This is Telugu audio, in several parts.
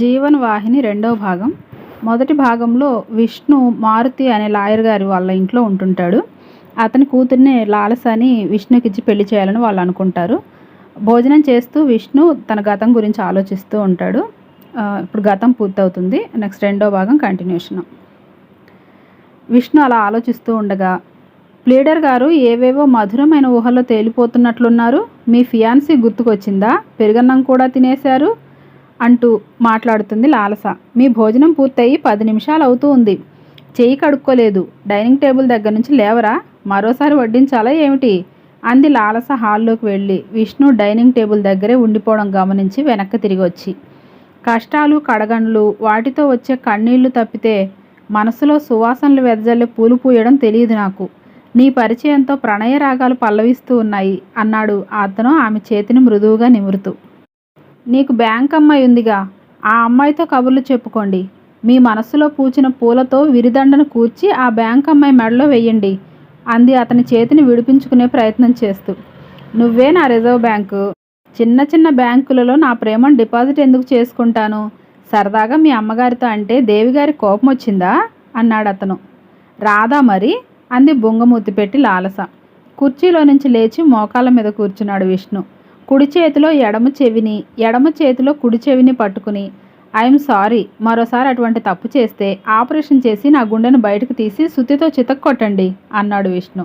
జీవన వాహిని రెండవ భాగం. మొదటి భాగంలో విష్ణు మారుతి అనే లాయర్ గారి వాళ్ళ ఇంట్లో ఉంటుంటాడు. అతని కూతుర్నే లాలస అని విష్ణుకి ఇచ్చి పెళ్ళి చేయాలని వాళ్ళు అనుకుంటారు. భోజనం చేస్తూ విష్ణు తన గతం గురించి ఆలోచిస్తూ ఉంటాడు. ఇప్పుడు గతం పూర్తవుతుంది. నెక్స్ట్ రెండో భాగం కంటిన్యూషన్. విష్ణు అలా ఆలోచిస్తూ ఉండగా ప్లీడర్ గారు ఏవేవో మధురమైన ఊహల్లో తేలిపోతున్నట్లున్నారు. మీ ఫియాన్సీ గుర్తుకొచ్చిందా? పెరుగన్నం కూడా తినేశారు. అంటూ మాట్లాడుతుంది లాలస. మీ భోజనం పూర్తయి పది నిమిషాలు అవుతూ ఉంది. చేయి కడుక్కోలేదు. డైనింగ్ టేబుల్ దగ్గర నుంచి లేవరా? మరోసారి వడ్డించాలా ఏమిటి? అంది లాలస హాల్లోకి వెళ్ళి. విష్ణు డైనింగ్ టేబుల్ దగ్గరే ఉండిపోవడం గమనించి వెనక్కి తిరిగి వచ్చి కష్టాలు కడగండ్లు వాటితో వచ్చే కన్నీళ్ళు తప్పితే మనసులో సువాసనలు వెదజల్లే పూలు పూయడం తెలియదు నాకు. నీ పరిచయంతో ప్రణయ రాగాలు పల్లవిస్తూ ఉన్నాయి అన్నాడు. అతను ఆమె చేతిని మృదువుగా నిమురుతూ. నీకు బ్యాంక్ అమ్మాయి ఉందిగా. ఆ అమ్మాయితో కబుర్లు చెప్పుకోండి. మీ మనస్సులో పూచిన పూలతో విరిదండను కూర్చి ఆ బ్యాంక్ అమ్మాయి మెడలో వెయ్యండి అంది అతని చేతిని విడిపించుకునే ప్రయత్నం చేస్తూ. నువ్వే నా రిజర్వ్ బ్యాంకు. చిన్న చిన్న బ్యాంకులలో నా ప్రేమను డిపాజిట్ ఎందుకు చేసుకుంటాను? సరదాగా మీ అమ్మగారితో అంటే దేవిగారి కోపం వచ్చిందా? అన్నాడు అతను. రాదా మరి? అంది బొంగమూతి పెట్టి లాలస. కుర్చీలో నుంచి లేచి మోకాళ్ళ మీద కూర్చున్నాడు విష్ణు. కుడి చేతిలో ఎడమ చెవిని ఎడమ చేతిలో కుడి చెవిని పట్టుకుని ఐఎమ్ సారీ మరోసారి అటువంటి తప్పు చేస్తే ఆపరేషన్ చేసి నా గుండెను బయటకు తీసి సుత్తితో చితక్కొట్టండి అన్నాడు విష్ణు.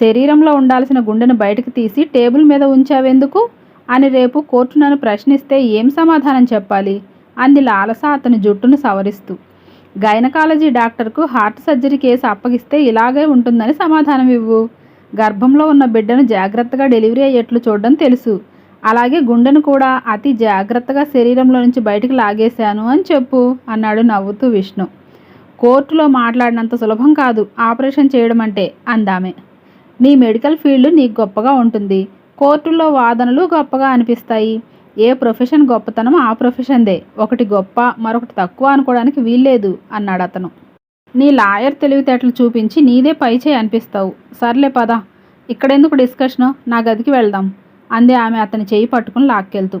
శరీరంలో ఉండాల్సిన గుండెను బయటకు తీసి టేబుల్ మీద ఉంచావెందుకు? అని రేపు కోర్టు నన్ను ప్రశ్నిస్తే ఏం సమాధానం చెప్పాలి? అంది లాలస అతని జుట్టును సవరిస్తూ. గైనకాలజీ డాక్టర్కు హార్ట్ సర్జరీ కేసు అప్పగిస్తే ఇలాగే ఉంటుందని సమాధానం ఇవ్వు గర్భంలో ఉన్న బిడ్డను జాగ్రత్తగా డెలివరీ అయ్యేట్లు చూడడం తెలుసు. అలాగే గుండెను కూడా అతి జాగ్రత్తగా శరీరంలో నుంచి బయటికి లాగేశాను అని చెప్పు అన్నాడు నవ్వుతూ విష్ణు. కోర్టులో మాట్లాడినంత సులభం కాదు ఆపరేషన్ చేయడం అంటే అందామే. నీ మెడికల్ ఫీల్డ్ నీకు గొప్పగా ఉంటుంది. కోర్టుల్లో వాదనలు గొప్పగా అనిపిస్తాయి. ఏ ప్రొఫెషన్ గొప్పతనం ఆ ప్రొఫెషన్దే. ఒకటి గొప్ప మరొకటి తక్కువ అనుకోవడానికి వీల్లేదు అన్నాడు అతను నీ లాయర్ తెలివితేటలు చూపించి నీదే పైచేయి అనిపిస్తావు. సర్లే పద. ఇక్కడెందుకు డిస్కషను నా గదికి వెళ్దాం. అంది ఆమె అతని చేయి పట్టుకుని లాక్కెళ్తూ.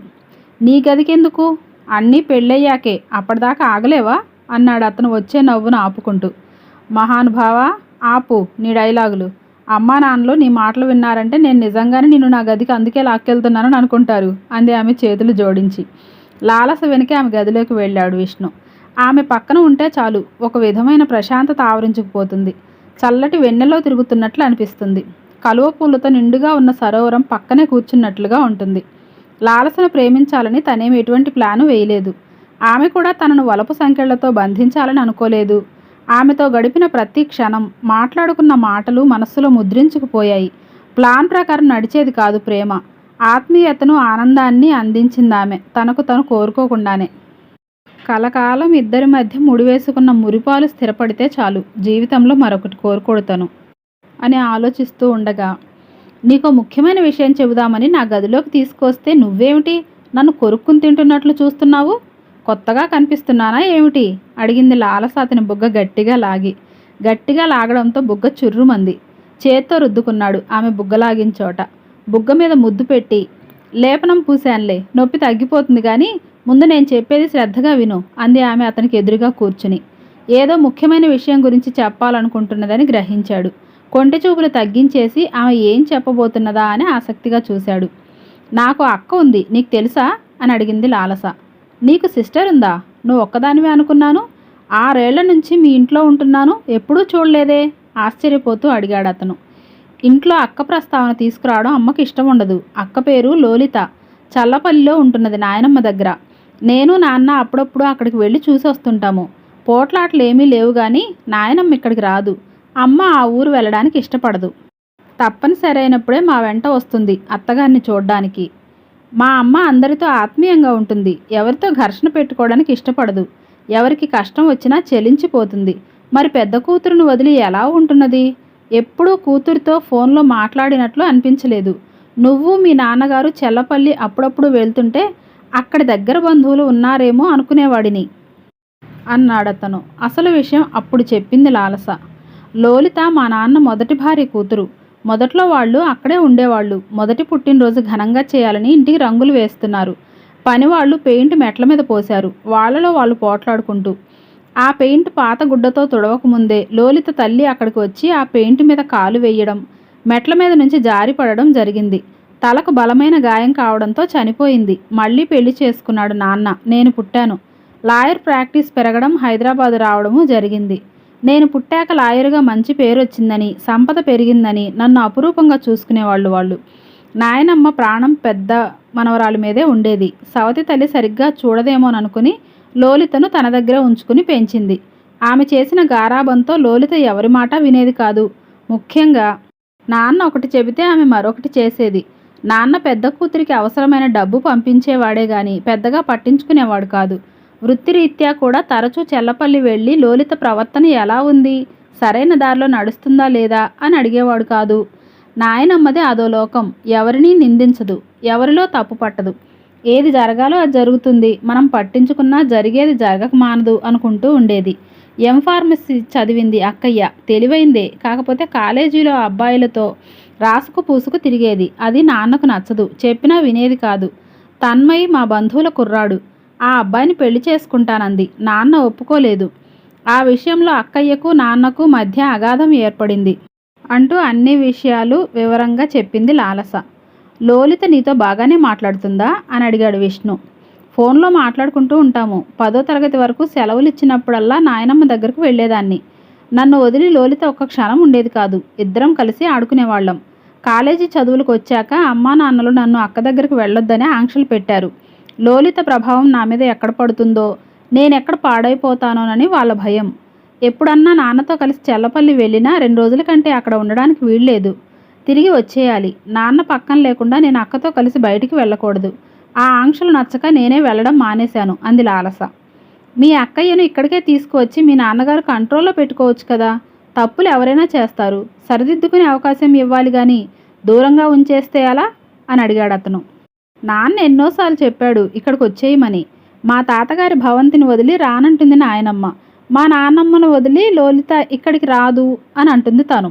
నీ గదికెందుకు? అన్నీ పెళ్ళయ్యాకే. అప్పటిదాకా ఆగలేవా? అన్నాడు అతను వచ్చే నవ్వును ఆపుకుంటూ. మహానుభావ ఆపు నీ డైలాగులు. అమ్మా నాన్నలు నీ మాటలు విన్నారంటే నేను నిజంగానే నిన్ను నా గదికి అందుకే లాక్కెళ్తున్నానని అనుకుంటారు అంది ఆమె చేతులు జోడించి. లాలస వెనకే ఆమె గదిలోకి వెళ్ళాడు విష్ణు. ఆమె పక్కన ఉంటే చాలు ఒక విధమైన ప్రశాంతత ఆవరించుకుపోతుంది. చల్లటి వెన్నెలో తిరుగుతున్నట్లు అనిపిస్తుంది. కలువ పూలతో నిండుగా ఉన్న సరోవరం పక్కనే కూర్చున్నట్లుగా ఉంటుంది. లాలసను ప్రేమించాలని తనేమి ఎటువంటి ప్లాను వేయలేదు. ఆమె కూడా తనను వలపు సంఖ్యలతో బంధించాలని అనుకోలేదు. ఆమెతో గడిపిన ప్రతి క్షణం మాట్లాడుకున్న మాటలు మనస్సులో ముద్రించుకుపోయాయి. ప్లాన్ ప్రకారం నడిచేది కాదు ప్రేమ. ఆత్మీయతను ఆనందాన్ని అందించింది ఆమె తనకు తను కోరుకోకుండానే. కలకాలం ఇద్దరి మధ్య ముడివేసుకున్న మురిపాలు స్థిరపడితే చాలు. జీవితంలో మరొకటి కోరుకొడతాను. అని ఆలోచిస్తూ ఉండగా నీకు ముఖ్యమైన విషయం చెబుదామని నా గదిలోకి తీసుకొస్తే నువ్వేమిటి? నన్ను కొరుక్కుని తింటున్నట్లు చూస్తున్నావు? కొత్తగా కనిపిస్తున్నానా ఏమిటి? అడిగింది లాలస అతని బుగ్గ గట్టిగా లాగి. గట్టిగా లాగడంతో బుగ్గ చుర్రుమంది. చేత్తో రుద్దుకున్నాడు ఆమె బుగ్గలాగిన చోట బుగ్గ మీద ముద్దు పెట్టి లేపనం పూశానులే నొప్పి తగ్గిపోతుంది కానీ ముందు నేను చెప్పేది శ్రద్ధగా విను అంది ఆమె అతనికి ఎదురుగా కూర్చుని. ఏదో ముఖ్యమైన విషయం గురించి చెప్పాలనుకుంటున్నదని గ్రహించాడు. కొంటె చూపులు తగ్గించేసి ఆమె ఏం చెప్పబోతున్నదా అని ఆసక్తిగా చూశాడు. నాకు అక్క ఉంది నీకు తెలుసా? అని అడిగింది లాలస. నీకు సిస్టర్ ఉందా? నువ్వు ఒక్కదానివే అనుకున్నాను? ఆరేళ్ళ నుంచి మీ ఇంట్లో ఉంటున్నాను ఎప్పుడూ చూడలేదే? ఆశ్చర్యపోతూ అడిగాడు అతను. ఇంట్లో అక్క ప్రస్తావన తీసుకురావడం అమ్మకి ఇష్టం ఉండదు. అక్క పేరు లోలిత. చల్లపల్లిలో ఉంటున్నది నాయనమ్మ దగ్గర. నేను నాన్న అప్పుడప్పుడు అక్కడికి వెళ్ళి చూసి వస్తుంటాము. పోట్లాట్లు ఏమీ లేవు కానీ నాయనమ్మ ఇక్కడికి రాదు. అమ్మ ఆ ఊరు వెళ్ళడానికి ఇష్టపడదు. తప్పనిసరి అయినప్పుడే మా వెంట వస్తుంది అత్తగారిని చూడ్డానికి. మా అమ్మ అందరితో ఆత్మీయంగా ఉంటుంది. ఎవరితో ఘర్షణ పెట్టుకోవడానికి ఇష్టపడదు. ఎవరికి కష్టం వచ్చినా చెలించిపోతుంది. మరి పెద్ద కూతురును వదిలి ఎలా ఉంటున్నది? ఎప్పుడూ కూతురితో ఫోన్లో మాట్లాడినట్లు అనిపించలేదు. నువ్వు మీ నాన్నగారు చెల్లపల్లి అప్పుడప్పుడు వెళ్తుంటే అక్కడి దగ్గర బంధువులు ఉన్నారేమో అనుకునేవాడిని అన్నాడతను. అసలు విషయం అప్పుడు చెప్పింది లాలస. లోలిత మా నాన్న మొదటి భార్య కూతురు. మొదట్లో వాళ్ళు అక్కడే ఉండేవాళ్ళు. మొదటి పుట్టినరోజు ఘనంగా చేయాలని ఇంటికి రంగులు వేస్తున్నారు. పనివాళ్ళు పెయింట్ మెట్ల మీద పోశారు. వాళ్ళలో వాళ్ళు పోట్లాడుకుంటూ. ఆ పెయింట్ పాత గుడ్డతో తుడవకముందే లోలిత తల్లి అక్కడికి వచ్చి ఆ పెయింట్ మీద కాలు వేయడం మెట్ల మీద నుంచి జారి పడడం జరిగింది. తలకు బలమైన గాయం కావడంతో చనిపోయింది. మళ్ళీ పెళ్ళి చేసుకున్నాడు నాన్న. నేను పుట్టాను. లాయర్ ప్రాక్టీస్ పెరగడం హైదరాబాద్ రావడము జరిగింది. నేను పుట్టాక లాయర్గా మంచి పేరు వచ్చిందని సంపద పెరిగిందని నన్ను అపురూపంగా చూసుకునేవాళ్ళు వాళ్ళు. నాయనమ్మ ప్రాణం పెద్ద మనవరాలి మీదే ఉండేది. సవతి తల్లి సరిగ్గా చూడదేమోననుకుని లోలితను తన దగ్గర ఉంచుకుని పెంచింది. ఆమె చేసిన గారాబంతో లోలిత ఎవరి మాట వినేది కాదు. ముఖ్యంగా నాన్న ఒకటి చెబితే ఆమె మరొకటి చేసేది. నాన్న పెద్ద కూతురికి అవసరమైన డబ్బు పంపించేవాడే గాని పెద్దగా పట్టించుకునేవాడు కాదు. వృత్తిరీత్యా కూడా తరచూ చెల్లపల్లి వెళ్ళి లోలిత ప్రవర్తన ఎలా ఉంది? సరైన దారిలో నడుస్తుందా లేదా? అని అడిగేవాడు కాదు. నాయనమ్మది అదో లోకం. ఎవరినీ నిందించదు. ఎవరిలో తప్పు పట్టదు. ఏది జరగాలో అది జరుగుతుంది. మనం పట్టించుకున్నా జరిగేది జరగక మానదు అనుకుంటూ ఉండేది. ఎం ఫార్మసీ చదివింది అక్కయ్య. తెలివైందే. కాకపోతే కాలేజీలో అబ్బాయిలతో రాసుకు పూసుకు తిరిగేది. అది నాన్నకు నచ్చదు. చెప్పినా వినేది కాదు. తన్మయి మా బంధువుల కుర్రాడు. ఆ అబ్బాయిని పెళ్ళి చేసుకుంటానంది. నాన్న ఒప్పుకోలేదు. ఆ విషయంలో అక్కయ్యకు నాన్నకు మధ్య అగాధం ఏర్పడింది అంటూ అన్ని విషయాలు వివరంగా చెప్పింది లాలస. లోలిత నీతో బాగానే మాట్లాడుతుందా? అని అడిగాడు విష్ణు. ఫోన్లో మాట్లాడుకుంటూ ఉంటాము. పదో తరగతి వరకు సెలవులు ఇచ్చినప్పుడల్లా నాయనమ్మ దగ్గరకు వెళ్ళేదాన్ని. నన్ను వదిలి లోలిత ఒక్క క్షణం ఉండేది కాదు. ఇద్దరం కలిసి ఆడుకునేవాళ్ళం. కాలేజీ చదువులకు వచ్చాక అమ్మా నాన్నలు నన్ను అక్క దగ్గరికి వెళ్ళొద్దని ఆంక్షలు పెట్టారు. లోలిత ప్రభావం నా మీద ఎక్కడ పడుతుందో నేనెక్కడ పాడైపోతానోనని వాళ్ళ భయం. ఎప్పుడన్నా నాన్నతో కలిసి చెల్లపల్లి వెళ్ళినా రెండు రోజుల కంటే అక్కడ ఉండడానికి వీల్లేదు. తిరిగి వచ్చేయాలి. నాన్న పక్కన లేకుండా నేను అక్కతో కలిసి బయటికి వెళ్ళకూడదు. ఆ ఆంక్షలు నచ్చక నేనే వెళ్ళడం మానేశాను అంది లాలస. మీ అక్కయ్యను ఇక్కడికే తీసుకువచ్చి మీ నాన్నగారు కంట్రోల్లో పెట్టుకోవచ్చు కదా తప్పులు ఎవరైనా చేస్తారు సరిదిద్దుకునే అవకాశం ఇవ్వాలి కానీ దూరంగా ఉంచేస్తే ఎలా? అని అడిగాడు అతను. నాన్న ఎన్నోసార్లు చెప్పాడు ఇక్కడికి వచ్చేయమని. మా తాతగారి భవంతిని వదిలి రానంటుంది నాయనమ్మ. మా నాన్నమ్మను వదిలి లోలిత ఇక్కడికి రాదు అని అంటుంది తను.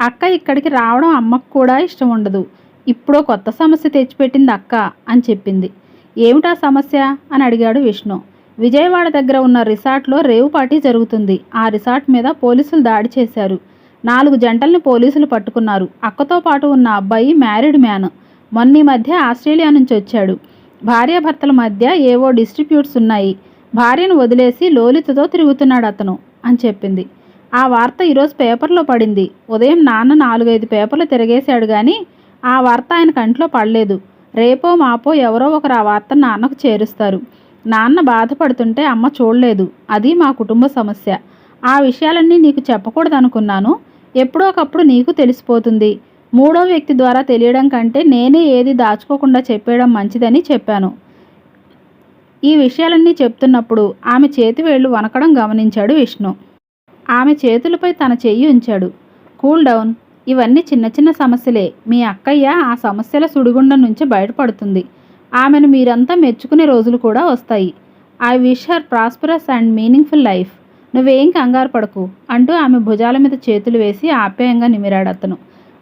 అక్క ఇక్కడికి రావడం అమ్మకు కూడా ఇష్టం ఉండదు. ఇప్పుడో కొత్త సమస్య తెచ్చిపెట్టింది అక్క అని చెప్పింది. ఏమిటా సమస్య? అని అడిగాడు విష్ణు. విజయవాడ దగ్గర ఉన్న రిసార్ట్లో రేవు పార్టీ జరుగుతుంది. ఆ రిసార్ట్ మీద పోలీసులు దాడి చేశారు. నాలుగు జంటల్ని పోలీసులు పట్టుకున్నారు. అక్కతో పాటు ఉన్న అబ్బాయి మ్యారీడ్ మ్యాన్. మొన్న ఈ మధ్య ఆస్ట్రేలియా నుంచి వచ్చాడు. భార్యాభర్తల మధ్య ఏవో డిస్ట్రిబ్యూట్స్ ఉన్నాయి. భార్యను వదిలేసి లోలితతో తిరుగుతున్నాడు అతను అని చెప్పింది. ఆ వార్త ఈరోజు పేపర్లో పడింది. ఉదయం నాన్న నాలుగైదు పేపర్లు తిరగేశాడు కానీ ఆ వార్త ఆయన కంట్లో పడలేదు. రేపో మాపో ఎవరో ఒకరు ఆ వార్త నాన్నకు చేరుస్తారు. నాన్న బాధపడుతుంటే అమ్మ చూడలేదు. అది మా కుటుంబ సమస్య. ఆ విషయాలన్నీ నీకు చెప్పకూడదు అనుకున్నాను ఎప్పుడో ఒకప్పుడు నీకు తెలిసిపోతుంది. మూడో వ్యక్తి ద్వారా తెలియడం కంటే నేనే ఏది దాచుకోకుండా చెప్పేయడం మంచిదని చెప్పాను. ఈ విషయాలన్నీ చెప్తున్నప్పుడు ఆమె చేతి వేళ్ళు వనకడం గమనించాడు విష్ణు. ఆమె చేతులపై తన చెయ్యి ఉంచాడు. Cool down. ఇవన్నీ చిన్న చిన్న సమస్యలే. మీ అక్కయ్య ఆ సమస్యల సుడిగుండం నుంచి బయటపడుతుంది. ఆమెను మీరంతా మెచ్చుకునే రోజులు కూడా వస్తాయి. I wish her prosperous and meaningful life నువ్వేం కంగారు పడకు అంటూ ఆమె భుజాల మీద చేతులు వేసి ఆప్యాయంగా నిమిరాడు అతను.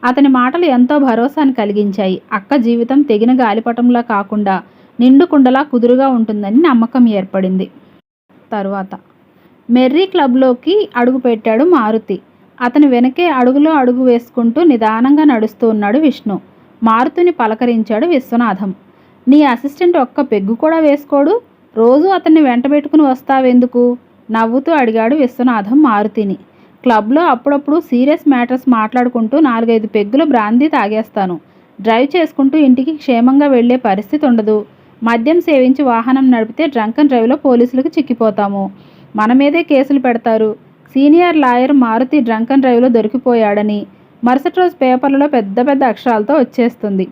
అతని మాటలు ఎంతో భరోసాను కలిగించాయి. అక్క జీవితం తెగిన గాలిపటంలా కాకుండా నిండు కుండలా కుదురుగా ఉంటుందని నమ్మకం ఏర్పడింది. తరువాత. మెర్రీ క్లబ్లోకి అడుగుపెట్టాడు మారుతి. అతని వెనకే అడుగులో అడుగు వేసుకుంటూ నిదానంగా నడుస్తూ ఉన్నాడు విష్ణు. మారుతిని పలకరించాడు విశ్వనాథం. నీ అసిస్టెంట్ ఒక్క పెగ్గు కూడా వేసుకోడు? రోజు అతన్ని వెంటబెట్టుకుని వస్తావెందుకు? నవ్వుతూ అడిగాడు విశ్వనాథం మారుతిని. క్లబ్లో అప్పుడప్పుడు సీరియస్ మ్యాటర్స్ మాట్లాడుకుంటూ నాలుగైదు పెగ్గులు బ్రాందీ తాగేస్తాను. డ్రైవ్ చేసుకుంటూ ఇంటికి క్షేమంగా వెళ్ళే పరిస్థితి ఉండదు. మద్యం సేవించి వాహనం నడిపితే డ్రంకన్ డ్రైవ్లో పోలీసులకు చిక్కిపోతాము. మన మీదే కేసులు పెడతారు. సీనియర్ లాయర్ మారుతి డ్రంకన్ డ్రైవ్లో దొరికిపోయాడని మరుసటి రోజు పేపర్లలో పెద్ద పెద్ద అక్షరాలతో వచ్చేస్తుంది.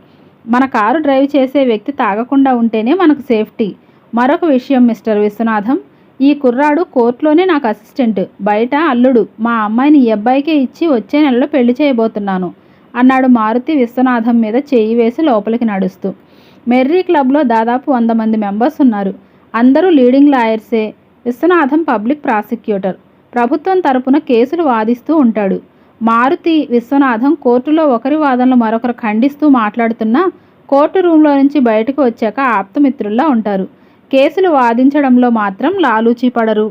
మన కారు డ్రైవ్ చేసే వ్యక్తి తాగకుండా ఉంటేనే మనకు సేఫ్టీ. మరొక విషయం మిస్టర్ విశ్వనాథం ఈ కుర్రాడు కోర్టులోనే నాకు అసిస్టెంట్. బయట అల్లుడు మా అమ్మాయిని ఈ అబ్బాయికే ఇచ్చి వచ్చే నెలలో పెళ్ళి చేయబోతున్నాను అన్నాడు మారుతి విశ్వనాథం మీద చేయి వేసి లోపలికి నడుస్తూ. మెర్రీ క్లబ్లో దాదాపు వంద మంది మెంబర్స్ ఉన్నారు. అందరూ లీడింగ్ లాయర్సే. Viswanatham public prosecutor. ప్రభుత్వం తరపున కేసులు వాదిస్తూ ఉంటాడు. మారుతి విశ్వనాథం కోర్టులో ఒకరి వాదనలు మరొకరు ఖండిస్తూ మాట్లాడుతున్నా కోర్టు రూంలో నుంచి బయటకు వచ్చాక ఆప్తమిత్రుల్లా ఉంటారు. కేసులు వాదించడంలో మాత్రం లాలూచీ పడరు.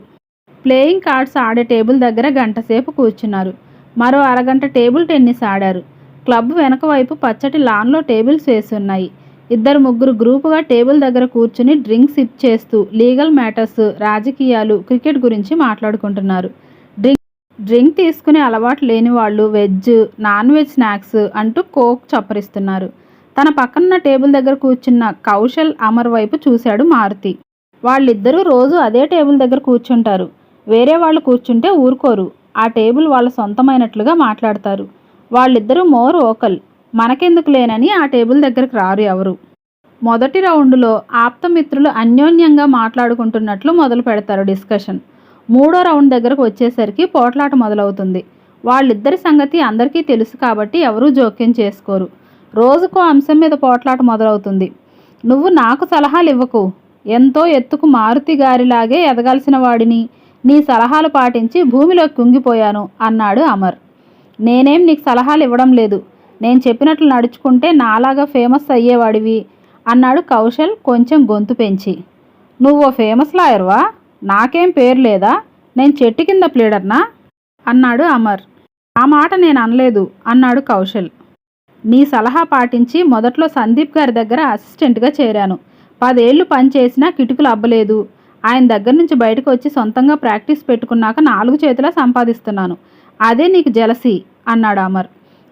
ప్లేయింగ్ కార్డ్స్ ఆడే టేబుల్ దగ్గర గంటసేపు కూర్చున్నారు. మరో అరగంట టేబుల్ టెన్నిస్ ఆడారు. క్లబ్ వెనక వైపు పచ్చటి లాన్లో టేబుల్స్ వేసి ఉన్నాయి ఇద్దరు ముగ్గురు గ్రూపుగా టేబుల్ దగ్గర కూర్చుని డ్రింక్ సిప్ చేస్తూ లీగల్ మ్యాటర్స్ రాజకీయాలు క్రికెట్ గురించి మాట్లాడుకుంటున్నారు. డ్రింక్ డ్రింక్ తీసుకునే అలవాటు లేని వాళ్ళు వెజ్ నాన్ వెజ్ స్నాక్స్ అంటూ కోక్ చప్పరిస్తున్నారు. తన పక్కనున్న టేబుల్ దగ్గర కూర్చున్న కౌశల్ అమర్ వైపు చూశాడు మారుతి. వాళ్ళిద్దరూ రోజు అదే టేబుల్ దగ్గర కూర్చుంటారు. వేరే వాళ్ళు కూర్చుంటే ఊరుకోరు. ఆ టేబుల్ వాళ్ళ సొంతమైనట్లుగా మాట్లాడతారు. వాళ్ళిద్దరూ మోర్ ఓకల్. మనకెందుకు లేనని ఆ టేబుల్ దగ్గరకు రారు ఎవరు. మొదటి రౌండ్లో ఆప్తమిత్రులు అన్యోన్యంగా మాట్లాడుకుంటున్నట్లు మొదలు పెడతారు డిస్కషన్. మూడో రౌండ్ దగ్గరకు వచ్చేసరికి పోట్లాట మొదలవుతుంది. వాళ్ళిద్దరి సంగతి అందరికీ తెలుసు కాబట్టి ఎవరూ జోక్యం చేసుకోరు. రోజుకో అంశం మీద పోట్లాట మొదలవుతుంది. నువ్వు నాకు సలహాలు ఇవ్వకు ఎంతో ఎత్తుకు మారుతి గారిలాగే ఎదగాల్సిన వాడిని. నీ సలహాలు పాటించి భూమిలో కుంగిపోయాను అన్నాడు అమర్. నేనేం నీకు సలహాలు ఇవ్వడం లేదు. నేను చెప్పినట్లు నడుచుకుంటే నాలాగా ఫేమస్ అయ్యేవాడివి అన్నాడు కౌశల్ కొంచెం గొంతు పెంచి. నువ్వు ఫేమస్ లాయర్వా నాకేం పేరు లేదా? నేను చెట్టు కింద ప్లేడర్నా? అన్నాడు అమర్. ఆ మాట నేను అనలేదు అన్నాడు కౌశల్. నీ సలహా పాటించి మొదట్లో సందీప్ గారి దగ్గర అసిస్టెంట్గా చేరాను. పదేళ్ళు పనిచేసినా కిటుకులు అబ్బలేదు. ఆయన దగ్గర నుంచి బయటకు వచ్చి సొంతంగా ప్రాక్టీస్ పెట్టుకున్నాక నాలుగు చేతుల సంపాదిస్తున్నాను. అదే నీకు జలసి అన్నాడు అమర్.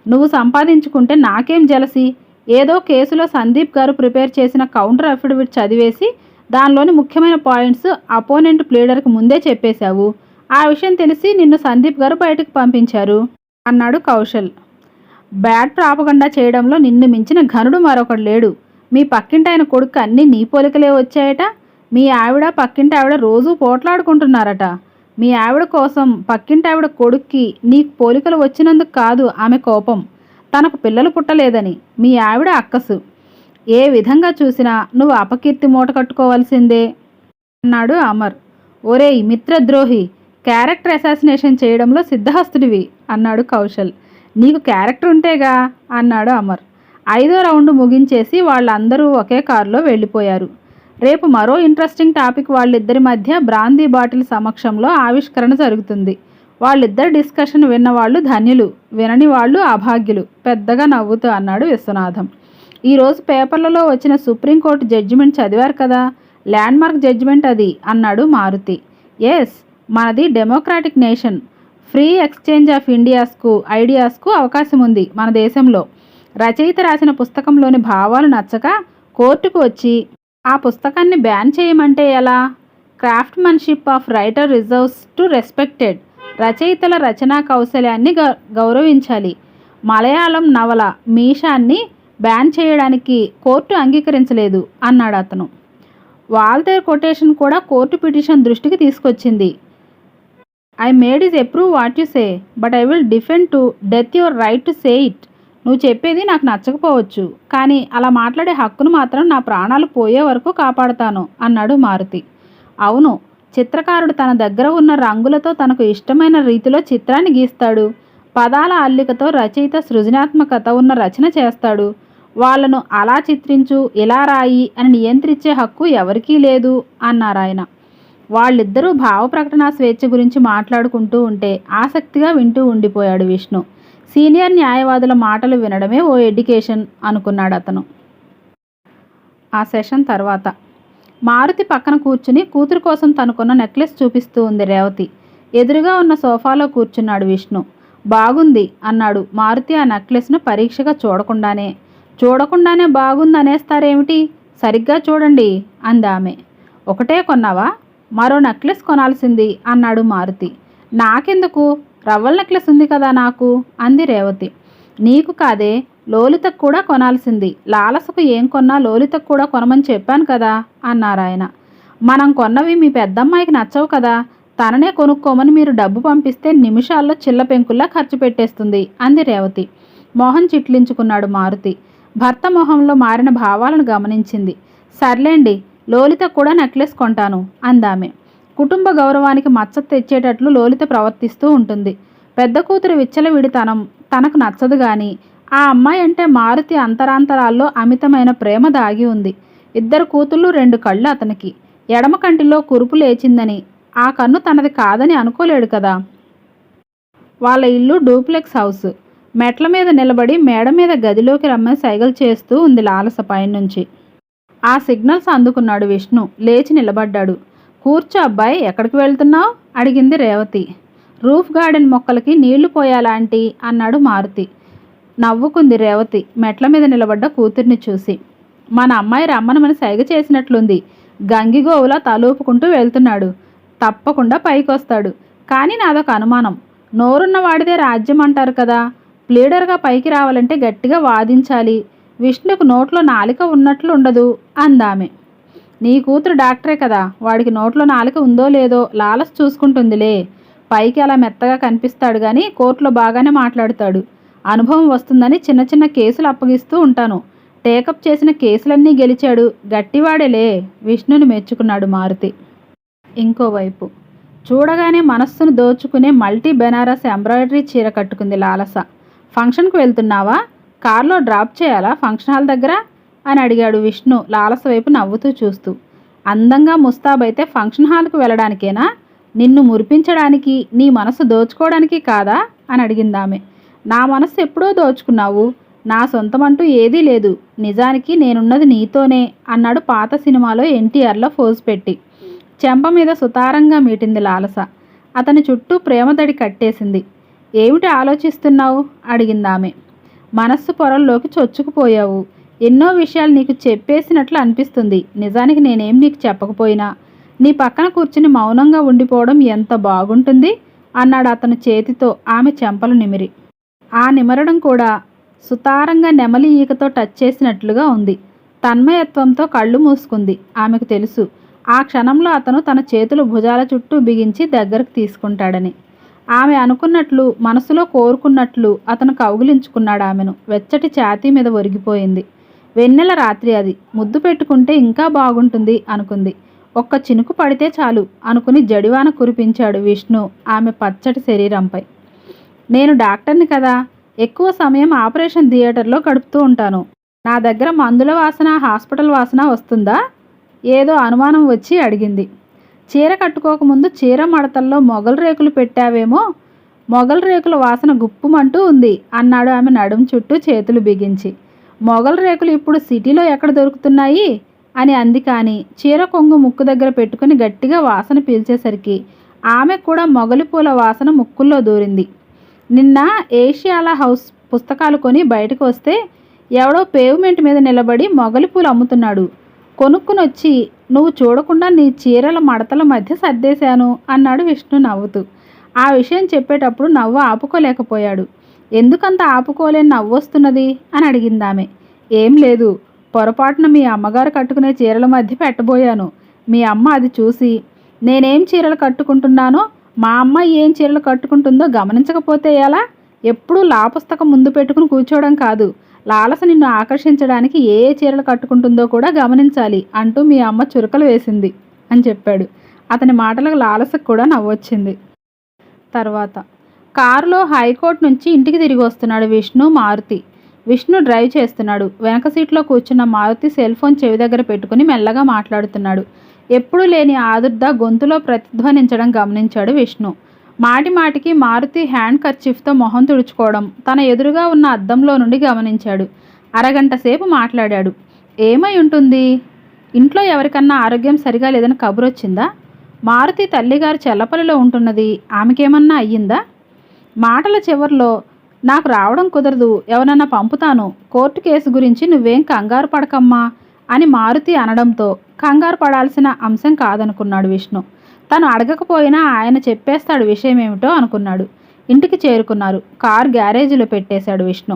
నువ్వు సంపాదించుకుంటే నాకేం జలసి? ఏదో కేసులో సందీప్ గారు ప్రిపేర్ చేసిన కౌంటర్ అఫిడవిట్ చదివేసి దానిలోని ముఖ్యమైన పాయింట్స్ అపోనెంట్ ప్లేడర్కి ముందే చెప్పేశావు. ఆ విషయం తెలిసి నిన్ను సందీప్ గారు బయటకు పంపించారు అన్నాడు కౌశల్. బ్యాడ్ ప్రాపగండా చేయడంలో నిన్ను మించిన ఘనుడు మరొకడు లేడు. మీ పక్కింటాయన కొడుకు అన్నీ నీ పోలికలే వచ్చాయట. మీ ఆవిడ పక్కింటి ఆవిడ రోజూ పోట్లాడుకుంటున్నారట. మీ ఆవిడ కోసం పక్కింటి ఆవిడ కొడుక్కి నీకు పోలికలు వచ్చినందుకు కాదు ఆమె కోపం. తనకు పిల్లలు పుట్టలేదని మీ ఆవిడ అక్కసు. ఏ విధంగా చూసినా నువ్వు అపకీర్తి మూట కట్టుకోవాల్సిందే అన్నాడు అమర్. ఒరేయ్ మిత్రద్రోహి క్యారెక్టర్ అసాసినేషన్ చేయడంలో సిద్ధహస్తుడివి అన్నాడు కౌశల్. నీకు క్యారెక్టర్ ఉంటేగా అన్నాడు అమర్. ఐదో రౌండ్ ముగించేసి వాళ్ళందరూ ఒకే కారులో వెళ్ళిపోయారు. రేపు మరో ఇంట్రెస్టింగ్ టాపిక్ వాళ్ళిద్దరి మధ్య బ్రాందీ బాటిల్ సమక్షంలో ఆవిష్కరణ జరుగుతుంది. వాళ్ళిద్దరి డిస్కషన్ విన్నవాళ్ళు ధన్యులు వినని వాళ్ళు అభాగ్యులు పెద్దగా నవ్వుతూ అన్నాడు విశ్వనాథం. ఈరోజు పేపర్లలో వచ్చిన సుప్రీంకోర్టు జడ్జిమెంట్ చదివారు కదా ల్యాండ్మార్క్ జడ్జిమెంట్ అది అన్నాడు మారుతి. ఎస్ మనది democratic nation free exchange of ఇండియాస్కు ఐడియాస్కు అవకాశం ఉంది మన దేశంలో. రచయిత రాసిన పుస్తకంలోని భావాలు నచ్చక కోర్టుకు వచ్చి ఆ పుస్తకాన్ని బ్యాన్ చేయమంటే ఎలా? Craftsmanship of writer reserves to respected. రచయితల రచనా కౌశల్యాన్ని గ గౌరవించాలి. మలయాళం నవల మీషాన్ని బ్యాన్ చేయడానికి కోర్టు అంగీకరించలేదు అన్నాడు అతను. వాల్తేర్ కొటేషన్ కూడా కోర్టు పిటిషన్ దృష్టికి తీసుకొచ్చింది. I may disapprove what you say but I will defend to death your right to say it. నువ్వు చెప్పేది నాకు నచ్చకపోవచ్చు కానీ అలా మాట్లాడే హక్కును మాత్రం నా ప్రాణాలు పోయే వరకు కాపాడుతాను అన్నాడు మారుతి. అవును చిత్రకారుడు తన దగ్గర ఉన్న రంగులతో తనకు ఇష్టమైన రీతిలో చిత్రాన్ని గీస్తాడు. పదాల అల్లికతో రచయిత సృజనాత్మకత ఉన్న రచన చేస్తాడు. వాళ్ళను అలా చిత్రించు ఇలా రాయి అని నియంత్రించే హక్కు ఎవరికీ లేదు అన్నారాయన వాళ్ళిద్దరూ భావ ప్రకటన స్వేచ్ఛ గురించి మాట్లాడుకుంటూ ఉంటే ఆసక్తిగా వింటూ ఉండిపోయాడు విష్ణు. సీనియర్ న్యాయవాదుల మాటలు వినడమే ఓ ఎడ్యుకేషన్ అనుకున్నాడు అతను. ఆ సెషన్ తర్వాత మారుతి పక్కన కూర్చుని కూతురు కోసం తనుకున్న నెక్లెస్ చూపిస్తూ ఉంది రేవతి. ఎదురుగా ఉన్న సోఫాలో కూర్చున్నాడు విష్ణు. బాగుంది అన్నాడు. మారుతి ఆ నెక్లెస్ను పరీక్షగా చూడకుండానే. చూడకుండానే బాగుంది అనేస్తారేమిటి? సరిగ్గా చూడండి అంది ఆమె. ఒకటే కొన్నావా? మరో నెక్లెస్ కొనాల్సింది అన్నాడు మారుతి. నాకెందుకు? రవ్వల నెక్లెస్ ఉంది కదా నాకు? అంది రేవతి. నీకు కాదే లోలితకు కూడా కొనాల్సింది. లాలసకు ఏం కొన్నా లోలితకు కూడా కొనమని చెప్పాను కదా అన్నారాయన మనం కొన్నవి మీ పెద్దమ్మాయికి నచ్చవు కదా తననే కొనుక్కోమని మీరు డబ్బు పంపిస్తే నిమిషాల్లో చిల్ల పెంకుల్లా ఖర్చు పెట్టేస్తుంది అంది రేవతి. మోహన్ చిట్లించుకున్నాడు మారుతి. భర్త మొహంలో మారిన భావాలను గమనించింది. సర్లేండి లోలిత కూడా నెక్లెస్ కొంటాను అందామె. కుటుంబ గౌరవానికి మచ్చ తెచ్చేటట్లు లోలిత ప్రవర్తిస్తూ ఉంటుంది. పెద్ద కూతురు విచ్చలవిడితనం తనకు నచ్చదు కానీ ఆ అమ్మాయి అంటే మారుతి అంతరాంతరాల్లో అమితమైన ప్రేమ దాగి ఉంది. ఇద్దరు కూతుళ్ళు రెండు కళ్ళు అతనికి. ఎడమ కంటిలో కురుపు లేచిందని ఆ కన్ను తనది కాదని అనుకోలేడు కదా. వాళ్ళ ఇల్లు డూప్లెక్స్ హౌస్. మెట్ల మీద నిలబడి మేడ మీద గదిలోకి రమ్మని సైగలు చేస్తూ ఉంది లాలస పైనుంచి. ఆ సిగ్నల్స్ అందుకున్నాడు విష్ణు. లేచి నిలబడ్డాడు. కూర్చో అబ్బాయి ఎక్కడికి వెళ్తున్నావు? అడిగింది రేవతి. రూఫ్ గార్డెన్ మొక్కలకి నీళ్ళు పోయాలాంటి అన్నాడు మారుతి. నవ్వుకుంది రేవతి మెట్ల మీద నిలబడ్డ కూతుర్ని చూసి. మన అమ్మాయి రమ్మనమని సైగ చేసినట్లుంది. గంగిగోవులా తలూపుకుంటూ వెళ్తున్నాడు. తప్పకుండా పైకొస్తాడు. కానీ నాదొక అనుమానం. నోరున్న వాడిదే రాజ్యం అంటారు కదా. ప్లీడర్గా పైకి రావాలంటే గట్టిగా వాదించాలి. విష్ణుకు నోట్లో నాలిక ఉన్నట్లు ఉండదు అందామె. నీ కూతురు డాక్టరే కదా వాడికి నోట్లో నాలుక ఉందో లేదో లాలస్ చూసుకుంటుందిలే. పైకి అలా మెత్తగా కనిపిస్తాడు కానీ కోర్టులో బాగానే మాట్లాడతాడు. అనుభవం వస్తుందని చిన్న చిన్న కేసులు అప్పగిస్తూ ఉంటాను. టేకప్ చేసిన కేసులన్నీ గెలిచాడు. గట్టివాడేలే విష్ణుని మెచ్చుకున్నాడు మారుతి. ఇంకోవైపు. చూడగానే మనస్సును దోచుకునే మల్టీ బెనారస్ ఎంబ్రాయిడరీ చీర కట్టుకుంది లాలస. ఫంక్షన్కి వెళ్తున్నావా? కార్లో డ్రాప్ చేయాలా? ఫంక్షన్ హాల్ దగ్గర? అని అడిగాడు విష్ణు లాలస వైపు నవ్వుతూ చూస్తూ. అందంగా ముస్తాబైతే ఫంక్షన్ హాల్కు వెళ్ళడానికేనా? నిన్ను మురిపించడానికి నీ మనసు దోచుకోవడానికి కాదా? అని అడిగిందామె. నా మనసు ఎప్పుడో దోచుకున్నావు. నా సొంతమంటూ ఏదీ లేదు. నిజానికి నేనున్నది నీతోనే అన్నాడు పాత సినిమాలో ఎన్టీఆర్లో ఫోజ్ పెట్టి. చెంప మీద సుతారంగా మీటింది లాలస. అతని చుట్టూ ప్రేమదడి కట్టేసింది. ఏమిటి ఆలోచిస్తున్నావు? అడిగిందామె. మనస్సు పొరల్లోకి చొచ్చుకుపోయావు. ఎన్నో విషయాలు నీకు చెప్పేసినట్లు అనిపిస్తుంది. నిజానికి నేనేం నీకు చెప్పకపోయినా? నీ పక్కన కూర్చుని మౌనంగా ఉండిపోవడం ఎంత బాగుంటుంది? అన్నాడు అతను చేతితో ఆమె చెంపలు నిమిరి. ఆ నిమరడం కూడా సుతారంగా నెమలి ఈకతో టచ్ చేసినట్లుగా ఉంది. తన్మయత్వంతో కళ్ళు మూసుకుంది. ఆమెకు తెలుసు ఆ క్షణంలో అతను తన చేతులు భుజాల చుట్టూ బిగించి దగ్గరకు తీసుకుంటాడని. ఆమె అనుకున్నట్లు మనసులో కోరుకున్నట్లు అతను కౌగిలించుకున్నాడు ఆమెను. వెచ్చటి ఛాతీ మీద ఒరిగిపోయింది. వెన్నెల రాత్రి అది. ముద్దు పెట్టుకుంటే ఇంకా బాగుంటుంది అనుకుంది. ఒక్క చినుకు పడితే చాలు అనుకుని జడివాన కురిపించాడు విష్ణు ఆమె పచ్చటి శరీరంపై. నేను డాక్టర్ని కదా. ఎక్కువ సమయం ఆపరేషన్ థియేటర్లో గడుపుతూ ఉంటాను. నా దగ్గర మందుల వాసన హాస్పిటల్ వాసన వస్తుందా? ఏదో అనుమానం వచ్చి అడిగింది. చీర కట్టుకోకముందు చీర మడతల్లో మొగలు రేకులు పెట్టావేమో? మొగలు రేకుల వాసన గుప్పుమంటూ ఉంది అన్నాడు ఆమె నడుం చుట్టూ చేతులు బిగించి. మొగలు రేకులు ఇప్పుడు సిటీలో ఎక్కడ దొరుకుతున్నాయి? అని అంది కానీ చీర కొంగు ముక్కు దగ్గర పెట్టుకుని గట్టిగా వాసన పీల్చేసరికి ఆమె కూడా మొగలి పూల వాసన ముక్కుల్లో దూరింది. నిన్న ఏషియాలా హౌస్ పుస్తకాలు కొని బయటకు వస్తే ఎవడో పేవ్మెంట్ మీద నిలబడి మొగలి పూలు అమ్ముతున్నాడు. కొనుక్కుని వచ్చి నువ్వు చూడకుండా నీ చీరల మడతల మధ్య సర్దేశాను అన్నాడు విష్ణు నవ్వుతూ. ఆ విషయం చెప్పేటప్పుడు నవ్వు ఆపుకోలేకపోయాడు. ఎందుకంత ఆపుకోలేని నవ్వు వస్తున్నది? అని అడిగిందామె. ఏం లేదు. పొరపాటున మీ అమ్మగారు కట్టుకునే చీరల మధ్య పెట్టబోయాను. మీ అమ్మ అది చూసి నేనేం చీరలు కట్టుకుంటున్నానో మా అమ్మ ఏం చీరలు కట్టుకుంటుందో గమనించకపోతే ఎలా? ఎప్పుడూ లాపుస్తకం ముందు పెట్టుకుని కూర్చోవడం కాదు. లాలస నిన్ను ఆకర్షించడానికి ఏ ఏ చీరలు కట్టుకుంటుందో కూడా గమనించాలి అంటూ మీ అమ్మ చురుకలు వేసింది అని చెప్పాడు. అతని మాటలకు లాలసకు కూడా నవ్వొచ్చింది తర్వాత కారులో హైకోర్టు నుంచి ఇంటికి తిరిగి వస్తున్నాడు విష్ణు మారుతి. విష్ణు డ్రైవ్ చేస్తున్నాడు. వెనక సీట్లో కూర్చున్న మారుతి సెల్ ఫోన్ చెవి దగ్గర పెట్టుకుని మెల్లగా మాట్లాడుతున్నాడు. ఎప్పుడూ లేని ఆదుర్ద గొంతులో ప్రతిధ్వనించడం గమనించాడు విష్ణు. మాటి మాటికి మారుతి హ్యాండ్ కర్చీఫ్తో మొహం తుడుచుకోవడం తన ఎదురుగా ఉన్న అద్దంలో నుండి గమనించాడు. అరగంట సేపు మాట్లాడాడు. ఏమై ఉంటుంది? ఇంట్లో ఎవరికన్నా ఆరోగ్యం సరిగా లేదని కబురొచ్చిందా? మారుతి తల్లిగారు చెల్లపల్లిలో ఉంటున్నది. ఆమెకేమన్నా అయ్యిందా? మాటల చివర్లో నాకు రావడం కుదరదు ఎవరన్నా పంపుతాను కోర్టు కేసు గురించి నువ్వేం కంగారు పడకమ్మా అని మారుతి అనడంతో కంగారు పడాల్సిన అంశం కాదనుకున్నాడు విష్ణు. తను అడగకపోయినా ఆయన చెప్పేస్తాడు విషయం ఏమిటో అనుకున్నాడు. ఇంటికి చేరుకున్నారు. కార్ గ్యారేజీలో పెట్టేశాడు విష్ణు.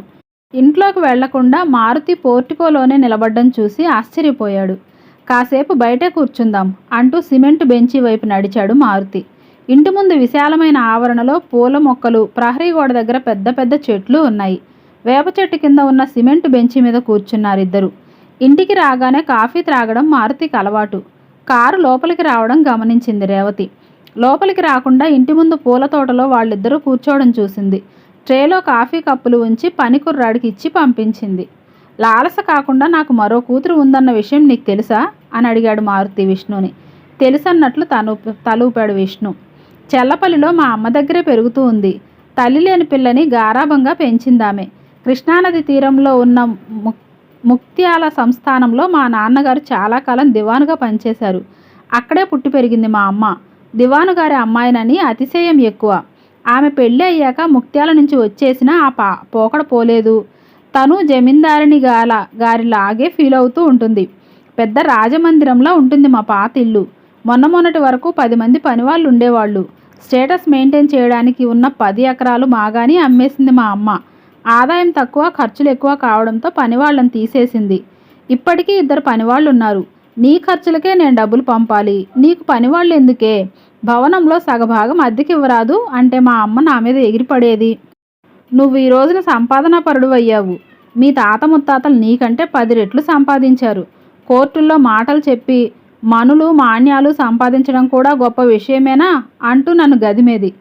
ఇంట్లోకి వెళ్ళకుండా మారుతి పోర్టికోలోనే నిలబడ్డం చూసి ఆశ్చర్యపోయాడు. కాసేపు బయటే కూర్చుందాం అంటూ సిమెంట్ బెంచి వైపు నడిచాడు మారుతి. ఇంటి ముందు విశాలమైన ఆవరణలో పూల మొక్కలు ప్రహరీ గోడ దగ్గర పెద్ద పెద్ద చెట్లు ఉన్నాయి. వేప చెట్టు కింద ఉన్న సిమెంట్ బెంచి మీద కూర్చున్నారు ఇద్దరు ఇంటికి రాగానే కాఫీ త్రాగడం మారుతికి అలవాటు. కారు లోపలికి రావడం గమనించింది రేవతి. లోపలికి రాకుండా ఇంటి ముందు పూల తోటలో వాళ్ళిద్దరూ కూర్చోవడం చూసింది. ట్రేలో కాఫీ కప్పులు ఉంచి పని కుర్రాడికి ఇచ్చి పంపించింది. లాలస కాకుండా నాకు మరో కూతురు ఉందన్న విషయం నీకు తెలుసా? అని అడిగాడు మారుతి విష్ణుని. తెలుసన్నట్లు తను తలూపాడు విష్ణు. చెల్లపల్లిలో మా అమ్మ దగ్గరే పెరుగుతూ ఉంది. తల్లి లేని పిల్లని గారాభంగా పెంచిందామె. కృష్ణానది తీరంలో ఉన్న ముక్ ముక్త్యాల సంస్థానంలో మా నాన్నగారు చాలా కాలం దివానుగా పనిచేశారు. అక్కడే పుట్టి పెరిగింది మా అమ్మ. దివాను గారి అమ్మాయినని అతిశయం ఎక్కువ. ఆమె పెళ్ళి అయ్యాక ముక్త్యాల నుంచి వచ్చేసినా ఆ పా పోకడ పోలేదు. తను జమీందారిని గాల గారిలాగే ఫీల్ అవుతూ ఉంటుంది. పెద్ద రాజమందిరంలో ఉంటుంది మా పాత ఇల్లు మొన్న మొన్నటి వరకు పది మంది పనివాళ్ళు ఉండేవాళ్ళు స్టేటస్ మెయింటైన్ చేయడానికి ఉన్న పది ఎకరాలు మాగాని అమ్మేసింది మా అమ్మ. ఆదాయం తక్కువ ఖర్చులు ఎక్కువ కావడంతో పనివాళ్ళని తీసేసింది. ఇప్పటికీ ఇద్దరు పనివాళ్ళు ఉన్నారు నీ ఖర్చులకే నేను డబ్బులు పంపాలి. నీకు పనివాళ్ళు ఎందుకే? భవనంలో సగభాగం అద్దెకి ఇవ్వరాదు అంటే మా అమ్మ నా మీద ఎగిరిపడేది. నువ్వు ఈ రోజున సంపాదన పరుడు అయ్యావు. మీ తాత ముత్తాతలు నీకంటే పది రెట్లు సంపాదించారు. కోర్టుల్లో మాటలు చెప్పి మనులు మాన్యాలు సంపాదించడం కూడా గొప్ప విషయమేనా? అంటూ నన్ను గదిమేది.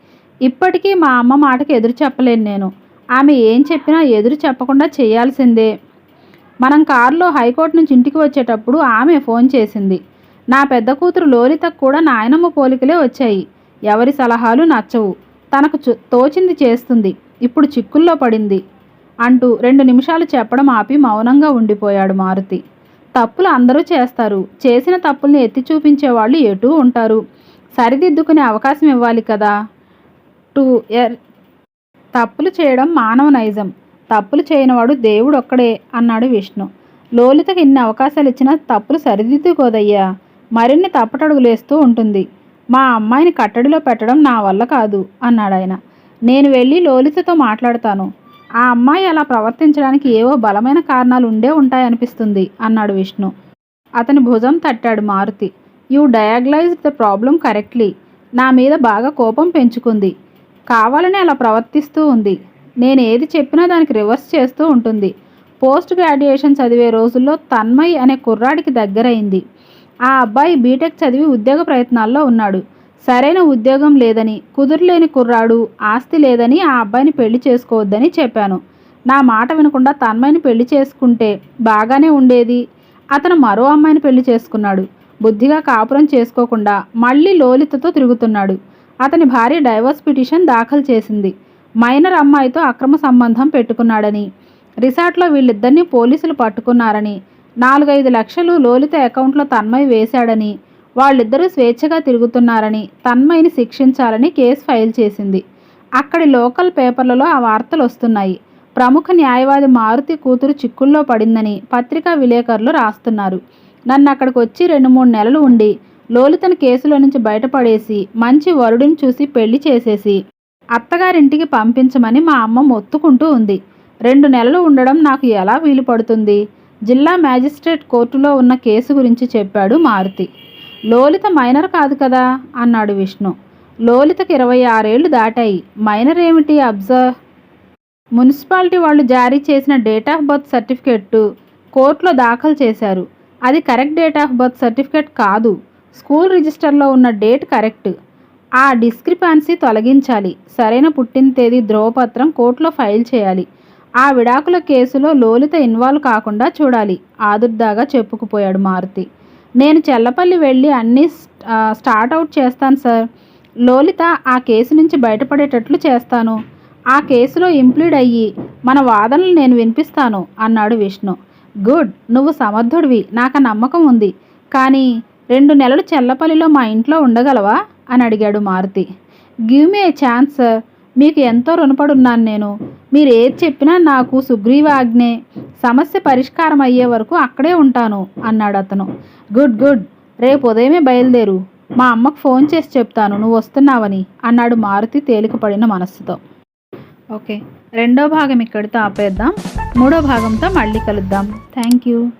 ఇప్పటికీ మా అమ్మ మాటకి ఎదురు చెప్పలేను నేను. ఆమె ఏం చెప్పినా ఎదురు చెప్పకుండా చేయాల్సిందే. మనం కారులో హైకోర్టు నుంచి ఇంటికి వచ్చేటప్పుడు ఆమె ఫోన్ చేసింది. నా పెద్ద కూతురు లోలితకు కూడా నాయనమ్మ పోలికలే వచ్చాయి. ఎవరి సలహాలు నచ్చవు. తనకు తోచింది చేస్తుంది. ఇప్పుడు చిక్కుల్లో పడింది. అంటూ రెండు నిమిషాలు చెప్పడం ఆపి మౌనంగా ఉండిపోయాడు మారుతి. తప్పులు అందరూ చేస్తారు. చేసిన తప్పుల్ని ఎత్తి చూపించే వాళ్ళు ఎటూ ఉంటారు. సరిదిద్దుకునే అవకాశం ఇవ్వాలి కదా? టూ ఎర్ తప్పులు చేయడం మానవ నైజం. తప్పులు చేయనివాడు దేవుడు ఒక్కడే అన్నాడు విష్ణు. లోలితకి ఇన్ని అవకాశాలు ఇచ్చినా తప్పులు సరిదిద్దుకోదయ్యా. మరిన్ని తప్పటడుగులేస్తూ ఉంటుంది. మా అమ్మాయిని కట్టడిలో పెట్టడం నా వల్ల కాదు అన్నాడు ఆయన నేను వెళ్ళి లోలితతో మాట్లాడతాను. ఆ అమ్మాయి అలా ప్రవర్తించడానికి ఏవో బలమైన కారణాలు ఉండే ఉంటాయనిపిస్తుంది అన్నాడు విష్ణు. అతని భుజం తట్టాడు Maruti. You diagnose the problem correctly. నా మీద బాగా కోపం పెంచుకుంది. కావాలని అలా ప్రవర్తిస్తూ ఉంది. నేను ఏది చెప్పినా దానికి రివర్స్ చేస్తూ ఉంటుంది. పోస్ట్ గ్రాడ్యుయేషన్ చదివే రోజుల్లో తన్మయ్ అనే కుర్రాడికి దగ్గరైంది. ఆ అబ్బాయి బీటెక్ చదివి ఉద్యోగ ప్రయత్నాల్లో ఉన్నాడు. సరైన ఉద్యోగం లేదని కుదురులేని కుర్రాడు ఆస్తి లేదని ఆ అబ్బాయిని పెళ్ళి చేసుకోవద్దని చెప్పాను. నా మాట వినకుండా తన్మయిని పెళ్ళి చేసుకుంటే బాగానే ఉండేది. అతను మరో అమ్మాయిని పెళ్ళి చేసుకున్నాడు. బుద్ధిగా కాపురం చేసుకోకుండా మళ్ళీ లోలితతో తిరుగుతున్నాడు. అతని భార్య డైవర్స్ పిటిషన్ దాఖలు చేసింది. మైనర్ అమ్మాయితో అక్రమ సంబంధం పెట్టుకున్నాడని రిసార్ట్లో వీళ్ళిద్దరినీ పోలీసులు పట్టుకున్నారని నాలుగైదు లక్షలు లోలిత అకౌంట్లో తన్మయ్ వేశాడని వాళ్ళిద్దరూ స్వేచ్ఛగా తిరుగుతున్నారని తన్మయిని శిక్షించాలని కేసు ఫైల్ చేసింది. అక్కడి లోకల్ పేపర్లలో ఆ వార్తలు వస్తున్నాయి. ప్రముఖ న్యాయవాది మారుతి కూతురు చిక్కుల్లో పడిందని పత్రికా విలేకరులు రాస్తున్నారు. నన్ను అక్కడికి వచ్చి రెండు మూడు నెలలు ఉండి లోలితను కేసులో నుంచి బయటపడేసి మంచి వరుడిని చూసి పెళ్ళి చేసేసి అత్తగారింటికి పంపించమని మా అమ్మ మొత్తుకుంటూ ఉంది. రెండు నెలలు ఉండడం నాకు ఎలా వీలు పడుతుంది జిల్లా మ్యాజిస్ట్రేట్ కోర్టులో ఉన్న కేసు గురించి చెప్పాడు మారుతి. లోలిత మైనర్ కాదు కదా? అన్నాడు విష్ణు. లోలితకి ఇరవై ఆరేళ్ళు దాటాయి. మైనర్ ఏమిటి అబ్జర్వ్ మున్సిపాలిటీ వాళ్ళు జారీ చేసిన డేట్ ఆఫ్ బర్త్ సర్టిఫికెట్ కోర్టులో దాఖలు చేశారు. అది correct date of birth certificate కాదు. స్కూల్ రిజిస్టర్లో ఉన్న డేట్ కరెక్ట్. ఆ డిస్క్రిపాన్సీ తొలగించాలి. సరైన పుట్టిన తేదీ ధ్రువపత్రం కోర్టులో ఫైల్ చేయాలి. ఆ విడాకుల కేసులో లోలిత ఇన్వాల్వ్ కాకుండా చూడాలి. ఆదుర్దాగా చెప్పుకుపోయాడు మారుతి. నేను చెల్లపల్లి వెళ్ళి అన్నీ స్టార్ట్ అవుట్ చేస్తాను సార్ లోలిత ఆ కేసు నుంచి బయటపడేటట్లు చేస్తాను. ఆ కేసులో ఇంప్లీడ్ అయ్యి మన వాదనలు నేను వినిపిస్తాను అన్నాడు విష్ణు. గుడ్ నువ్వు సమర్థుడివి నాకు ఆ నమ్మకం ఉంది. కానీ రెండు నెలలు చెల్లపల్లిలో మా ఇంట్లో ఉండగలవా? అని అడిగాడు Maruti. Give me a chance sir మీకు ఎంతో రుణపడున్నాను నేను. మీరు ఏది చెప్పినా నాకు సుగ్రీవాజ్ఞే. సమస్య పరిష్కారం అయ్యే వరకు అక్కడే ఉంటాను అన్నాడు అతను. Good good. రేపు ఉదయమే బయలుదేరు. మా అమ్మకు ఫోన్ చేసి చెప్తాను నువ్వు వస్తున్నావని అన్నాడు మారుతి తేలికపడిన మనస్సుతో. ఓకే. రెండో భాగం ఇక్కడితో ఆపేద్దాం. మూడో భాగంతో మళ్ళీ కలుద్దాం. Thank you.